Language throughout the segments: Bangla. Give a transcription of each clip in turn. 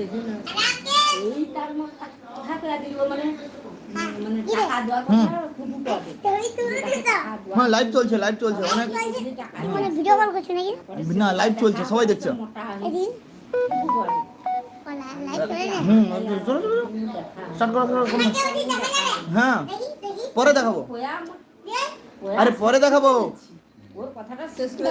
দেখে না। এই তার মাথা থাকলা দিল মানে মানে হ্যাঁ লাইভ চলছে লাইভ চলছে। অনেক মানে ভিডিও কল করছ নাকি? না লাইভ চলছে সবাই দেখছে। হ্যাঁ পরে দেখাবো। আরে পরে দেখাবো। ওর কথাটা শেষ করে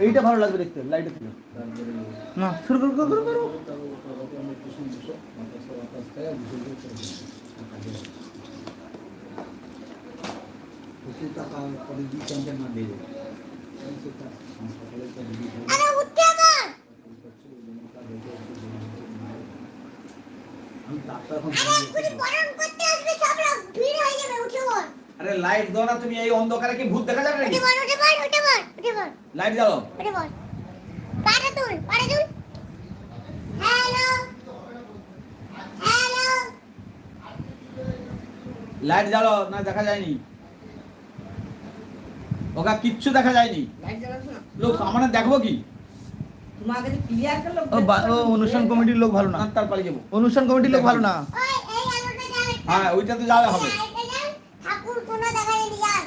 এইটা ভালো লাগবে দেখতে লাইটে থেকে। না শুরু করো করো করো আরে উঠে কর আরে এক্ষুনি বরণ করতে আসবে সব লোক ভিড় হয়ে যাবে উঠে কর আরে লাইট দাও না তুমি এই অন্ধকারে কি ভূত দেখা যাবে নাকি? উঠে কর উঠে কর উঠে কর লাইট জ্বালাও উঠে কর পাটা তুল পাটা তুল। হ্যালো হ্যালো লাইট জ্বালাও না দেখা যায়নি। ওকা কিচ্ছু দেখা যায়নি। লোক সামনে দেখব কি? অনুষ্ঠান কমিটির লোক ভালো না। তার পালিয়ে যাব। অনুষ্ঠান কমিটির লোক ভালো না। ওই এই আলোটা জ্বাল হ্যাঁ ওইটা তো জ্বালা হবে লাইটটা জ্বাল ঠাকুর কোনো দেখা যায়নি জ্বাল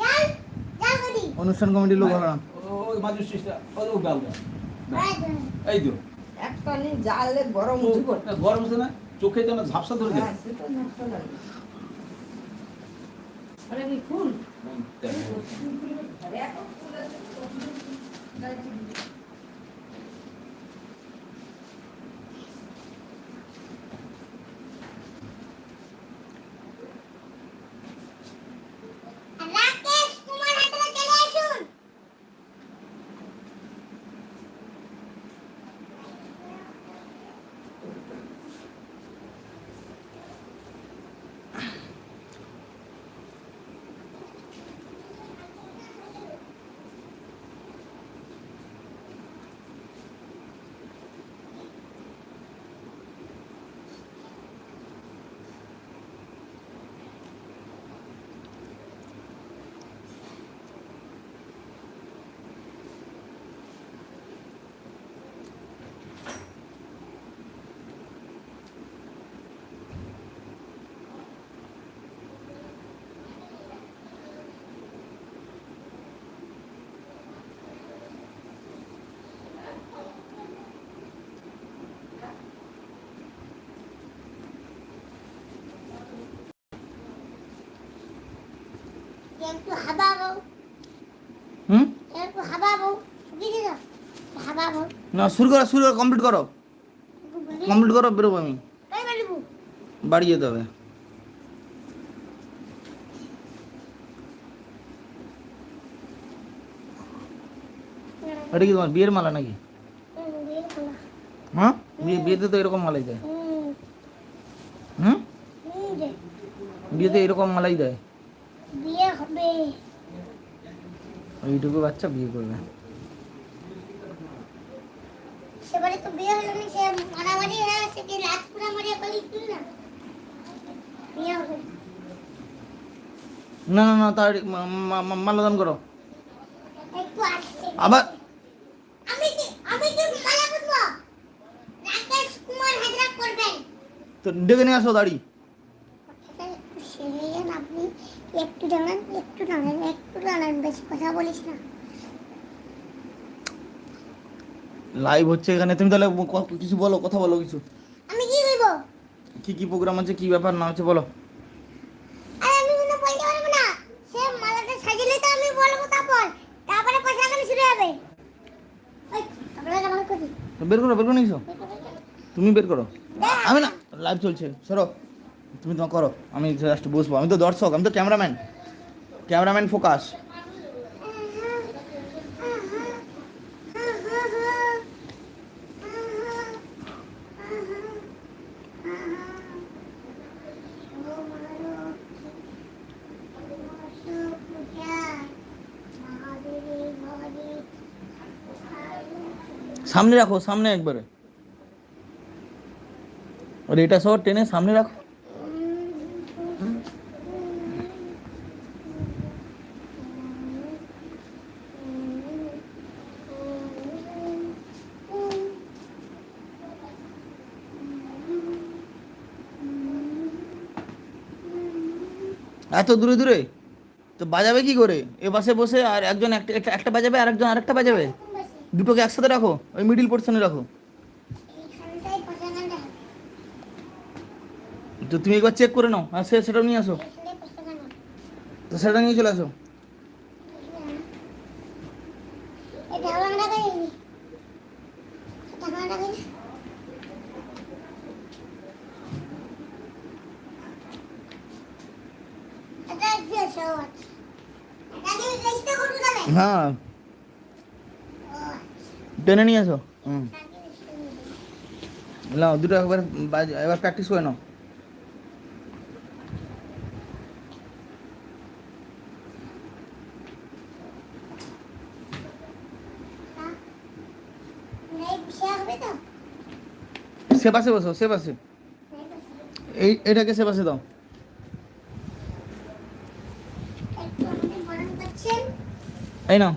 জ্বাল জ্বাল করি অনুষ্ঠান কমিটির লোক হলাম। না ওই মাজুর সিস্টার ওই দাও এই তো। একটা নিয়ে জালে গরম উঠে করতে গরম হচ্ছে না চোখে যেন ঝাপসা ধরে যায়। লাগে। আরে ফুল আরে ফুল আছে, রাকেশ কুমার হাতরা চলে আসুন একটু হাবাবো। হুম? একটু হাবাবো। হাবাবো। না শুরু করো শুরু করো কমপ্লিট করো। কমপ্লিট করো বেরোবো আমি। বাড়ি যেতে হবে। এটা কি তোমার বিয়ের মালা নাকি? হ্যাঁ? বিয়ে বিয়েতে তো এরকম মালাই দেয়। হুম। বিয়েতে এরকম মালাই দেয়। বিয়ে হবে এইটুকু বাচ্চা বিয়ে করবে। সেবারে তো বিয়ে হলো না সে মারামারি হয়ে কি মারিয়া পালি না? বিয়ে হবে। না না না তার মালাদান করো। আবার? আমি কি আমি কি মালা করব রাকেশ কুমার হাজরা করবেন। তো ডেকে নিয়ে আসো দাড়ি একটু সেরে যান আপনি একটু দাঁড়ান একটু দাঁড়ান একটু দাঁড়ান বেশি কথা বলিস না। লাইভ হচ্ছে এখানে। তুমি তাহলে কিছু বলো কথা বলো কিছু। আমি কি করব? কি কি প্রোগ্রাম আছে কি ব্যাপার না হচ্ছে বলো। আরে আমি কোনো বলতে পারব না। সে মালাটা সাজিলে তো আমি বলব তারপর। তারপরে পয়সা কেন শুরু হবে? বের করো বের করে নিয়েছো? তুমি বের করো। আমি না লাইভ চলছে। সরো। তুমি তোমার করো, আমি জাস্ট বুঝব আমি তো দর্শক, আমি তো ক্যামেরাম্যান। Cameraman focus. সামনে রাখো, সামনে একবারে। আর এটা সহ টেনে সামনে রাখো। এত দূরে দূরে? তো বাজাবে কি করে? এ বাসে বসে আর একজন একটা, একটা- বাজাবে আর একজন আরেকটা বাজাবে? দুটোকে একসাথে রাখো, ওই মিডিল পোর্শনে রাখো। তো তুমি একবার চেক করে নাও আর সে সেটাও নিয়ে আসো। তো সেটা নিয়ে চলে আসো এই ঢাকনাটা কই দিবি? ঢাকনাটা কই দে। এটা কি আছে? ও আচ্ছা। এটা কি রেজিস্টার করবি কবে? হ্যাঁ। টেনে নিয়ে আসো হুম? নাও, দুটো একবার এবার প্র্যাকটিস করে নাও? সে পাশে বসো সে পাশে। এই, এটাকে সে পাশে দাও একটু আমাকে গরম করছেন। এই নাও।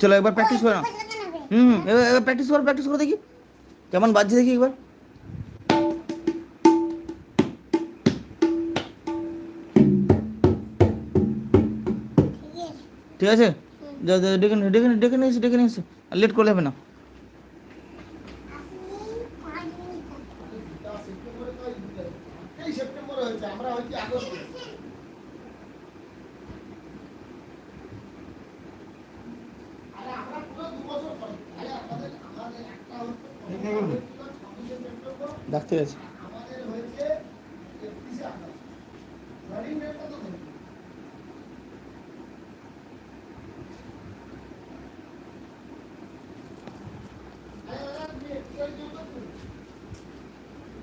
চলো একবার প্র্যাকটিস করে নাও? হুম এবার প্র্যাকটিস করো প্র্যাকটিস করে দেখি। কেমন বাজছে দেখি একবার। ঠিক আছে। ডেকে ডেকে ডেকে নিয়ে এসে, ডেকে নিয়ে এসে। আর লেট করলে হবে না।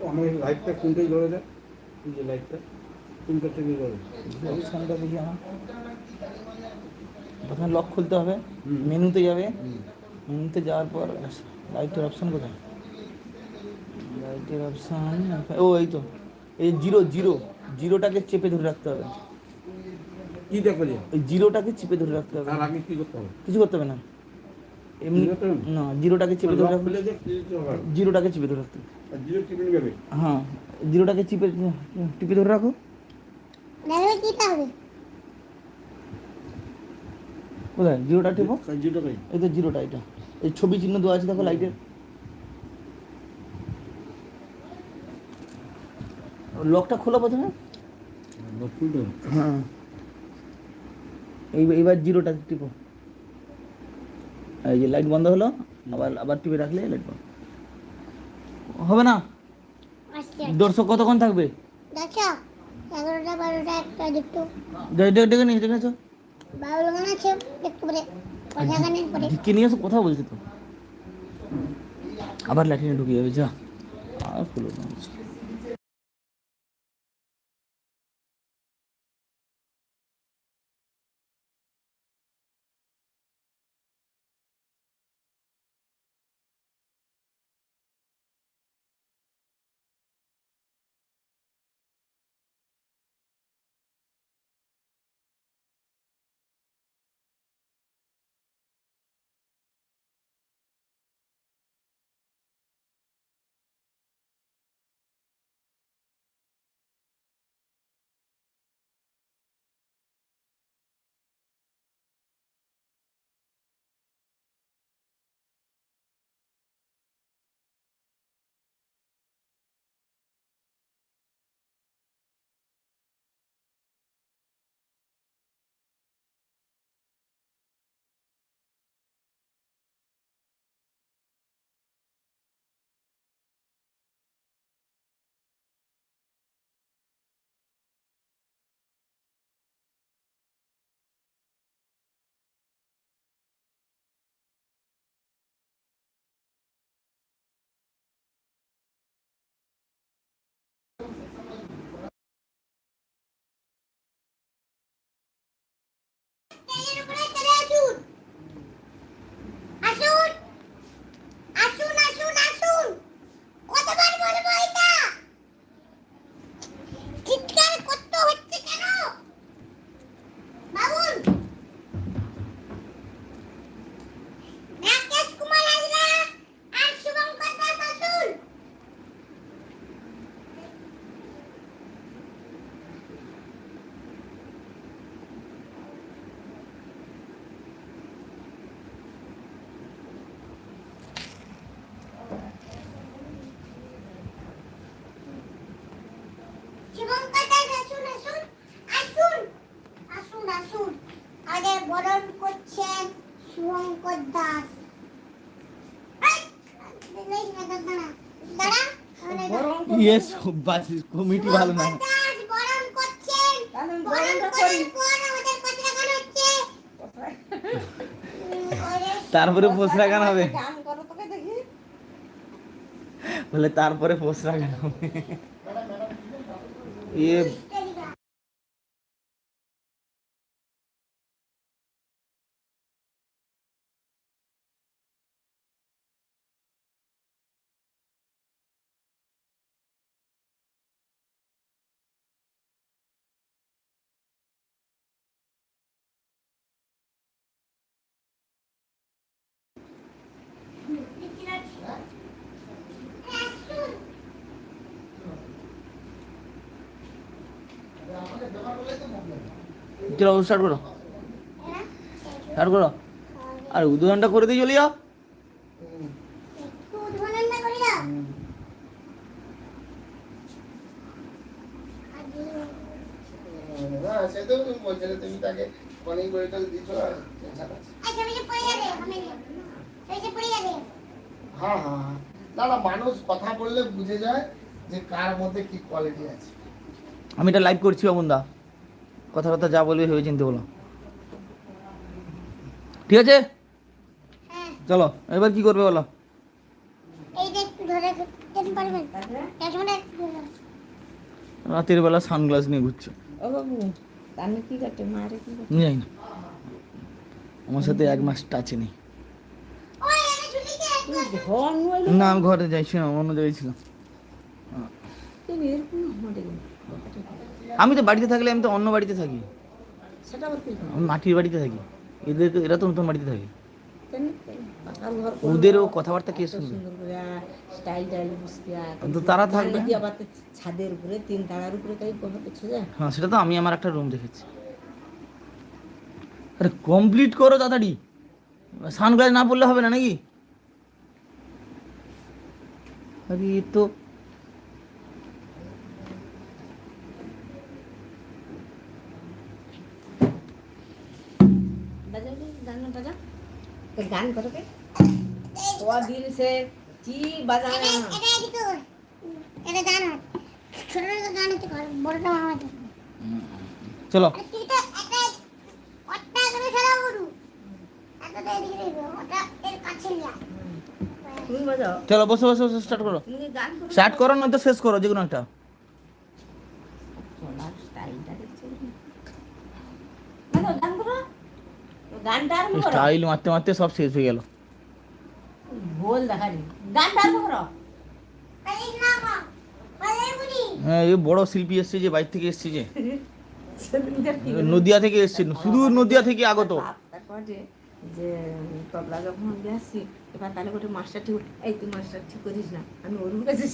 আমার লাইটটা কোনটাই জ্বলে দেয় এই যে লাইটটা কোনটা থেকে জ্বলে অপশানটা দেখি আমার প্রথমে লক খুলতে হবে মেনুতে যাবে। মেনুতে যাওয়ার পর লাইটের অপশান কোথায়? লাইটের অপশান ও এই তো। এই জিরো জিরো জিরোটাকে চেপে ধরে রাখতে হবে। কি দেখো জিরোটাকে চেপে ধরে রাখতে হবে। তার আগে কি করতে হবে? কিছু করতে হবে না। এমনি না? জিরোটাকে চেপে ধরে? জিরোটাকে চেপে ধরে রাখতে। হ্যাঁ জিরোটাকে চিপে টিপে ধরে রাখো। কোথায়? জিরোটা টিপো? এই তো জিরোটা এটা। এই ছবি চিহ্ন দেওয়া আছে দেখো লাইটের লকটা খোলা প্রথমে। হ্যাঁ। এই এবার জিরোটা টিপো। এই যে লাইট বন্ধ হলো আবার আবার টিপে রাখলে লাইট বন্ধ। হবে না? আচ্ছা। দর্শক কতক্ষণ থাকবে? এগারোটা বারোটা একটা ডেকে নিয়ে লোকান আছে পারে। পরে ঢুকিয়ে নিয়ে এসো? কথা বলছি তো। আবার ল্যাটিনে ঢুকে যাবে যা। আর খুলো না। っているプロジェクトです পঙ্কজ দাস ইয়েস বাস কমিটি ভালো না তারপরে পোসরা গান হবে বলে তারপরে পোসরা গান হবে ইয়ে চলো স্টার্ট করো? স্টার্ট করো আর উদ্বোধনটা করে দিয়ে চলে যাও। আচ্ছা। হ্যাঁ হ্যাঁ হ্যাঁ। না না মানুষ কথা বললে বুঝে যায় যে কার মধ্যে কি কোয়ালিটি আছে আমি এটা লাইভ করছি অমনদা কথা কথা যা বলবি ভেবে চিনতে বলো। ঠিক আছে? চলো এবার কি করবে বলো? এইটা একটু ধরে টেনে পারবেন? তারপরে চশমাটা একটু ধরে। রাতের বেলা সানগ্লাস নিয়ে ঘুরছো। জানি না। আমার সাথে এক মাস টাচে নেই। না আমি ঘরে যাইছিলাম অন্য জায়গায় ছিলাম। আমি তো বাড়িতে থাকলে আমি তো অন্য বাড়িতে থাকি। আমি মাটির বাড়িতে থাকি। এদের এরা তো নতুন বাড়িতে থাকে। ওদেরও কথাবার্তা কে শুনবে? তো তারা থাকবে। ছাদের উপরে তিন তালার উপরে তাই কথা হ্যাঁ সেটা তো আমি আমার একটা রুম দেখেছি। আরে কমপ্লিট করো তাড়াতাড়ি। সানগ্লাস না পড়লে হবে না নাকি? আরে তো গান করো কে ও দিল সে কি বাজায় এটা গান। ছোট ছোট গান ঘর, বড়টা মামা। চলো। চলো বসে বসে বসে স্টার্ট করো। স্টার্ট করো। না তো শেষ করো যে কোনো একটা। গান করো। গানটা আরম্ভ করো স্টাইল মারতে মারতে সব শেষ হয়ে গেল। ভুল দেখালি গানটা আরম্ভ করো হ্যাঁ এই বড় শিল্পী এসছে যে বাইরে থেকে এসছে যে। নদিয়া থেকে এসছে শুধু নদিয়া থেকে আগত। যে তবলা যখন আমি আসছি এবার তাহলে গোটে মাস্টার ঠিক এই তুই মাস্টার ঠিক করিস না আমি ওর কাছে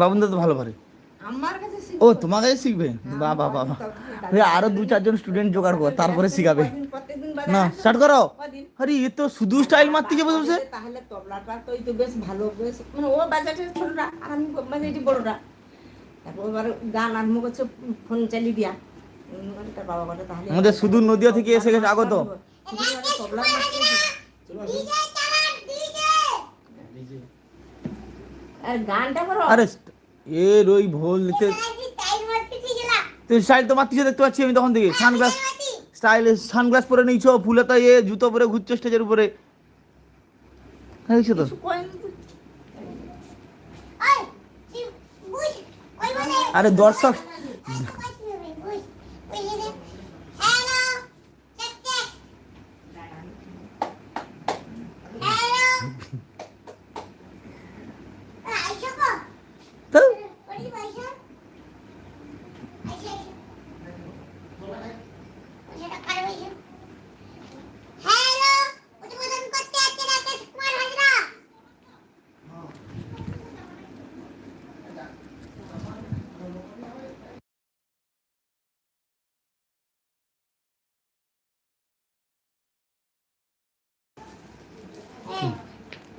বাবুন তো ভালো পারে। ও তোমার কাছে শিখবে? বাহ বাহ বাহ। আরও দু চারজন স্টুডেন্ট জোগাড় কর তারপরে শিখাবে। না স্টার্ট করো? আরে এ তো শুধু স্টাইল মারতে যাবে বসে তাহলে তবলাটা তো ওই তো বেশ ভালো বেশ। মানে ও বাজাতে ছোটরা আর আমি বাজাইটি বড়রা তারপর এবার গান আরম্ভ করছে ফোন চালিয়ে দিয়া। তার বাবা বলে তাহলে আমাদের সুদূর নদিয়া থেকে এসে গেছে আগত। আর গানটা করো। আরে এর ওই ভোল নিতে তুমি স্টাইল তো মারতে দেখতে পাচ্ছি আমি তখন থেকে। সানগ্লাস স্টাইল সানগ্লাস পরে নিয়েছো ফুলাতা এ জুতো পরে ঘুরছো স্টেজের উপরে। হ্যাঁ দেখছ তো? বলে আরে দর্শক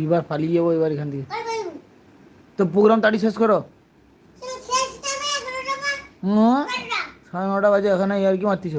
এইবার পালিয়ে যাব এবার এখান থেকে। তো প্রোগ্রাম তাড়ি শেষ করো। সাড়ে নটা বাজে এখানে আর কি মারতিছ।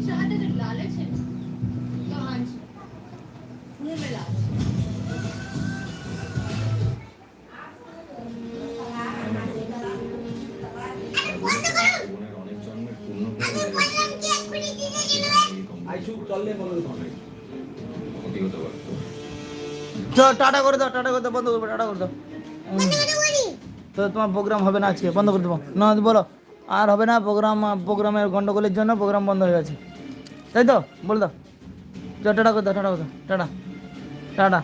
चाहत अगर लालच है तो हाँ जी मुंह में लालच বন্ধ করুন আমি বললাম কি এক্ষুনি দিতে গেলে আইসু চললে বলো চ টাটা করে দাও টাটা করে দাও বন্ধ করবে টাটা করে দাও হুম। বন্ধ করে বলি তো তোমার প্রোগ্রাম হবে না আজকে বন্ধ করে দেবো না বলো আর হবে না প্রোগ্রাম, প্রোগ্রামের গন্ডগোলের জন্য প্রোগ্রাম বন্ধ হয়ে গেছে। তাই তো? বল দাও টাটা দাও টাটা দাও, টাটা। টাটা।